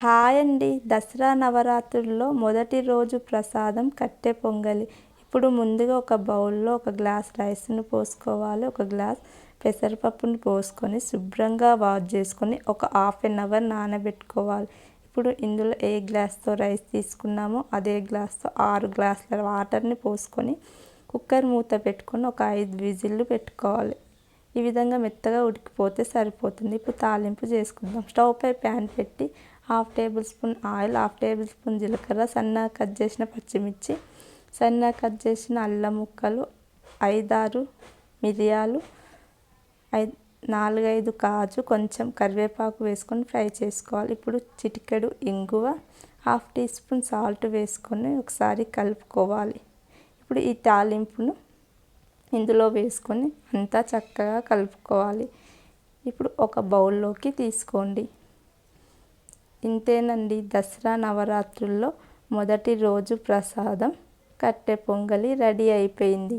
Hi అండి దసరా నవరాత్రుల్లో మొదటి రోజు ప్రసాదం కట్టె పొంగలి. ఇప్పుడు ముందుగా ఒక బౌల్లో ఒక గ్లాస్ రైస్ను పోసుకోవాలి. ఒక గ్లాస్ పెసరపప్పుని పోసుకొని శుభ్రంగా వాష్ చేసుకొని ఒక హాఫ్ అన్ అవర్ నానబెట్టుకోవాలి. ఇప్పుడు ఇందులో ఏ గ్లాస్తో రైస్ తీసుకున్నామో అదే గ్లాస్తో ఆరు గ్లాసుల వాటర్ని పోసుకొని కుక్కర్ మూత పెట్టుకొని ఒక ఐదు విజిల్లు పెట్టుకోవాలి. ఈ విధంగా మెత్తగా ఉడికిపోతే సరిపోతుంది. ఇప్పుడు తాలింపు చేసుకుందాం. స్టవ్ పై ప్యాన్ పెట్టి half tablespoon oil half tablespoon జీలకర్ర సన్నగా కట్ చేసిన పచ్చిమిర్చి సన్నగా కట్ చేసిన అల్లం ముక్కలు ఐదారు మిరియాలు ఐ నాలుగైదు కాజు కొంచెం కరివేపాకు వేసుకొని ఫ్రై చేసుకోవాలి. ఇప్పుడు చిటికెడు ఇంగువ హాఫ్ టీ స్పూన్ సాల్ట్ వేసుకొని ఒకసారి కలుపుకోవాలి. ఇప్పుడు ఈ తాలింపును ఇందులో వేసుకొని అంతా చక్కగా కలుపుకోవాలి. ఇప్పుడు ఒక బౌల్లోకి తీసుకోండి. ఇంతేనండి దసరా నవరాత్రుల్లో మొదటి రోజు ప్రసాదం. కట్టె పొంగలి రెడీ అయిపోయింది.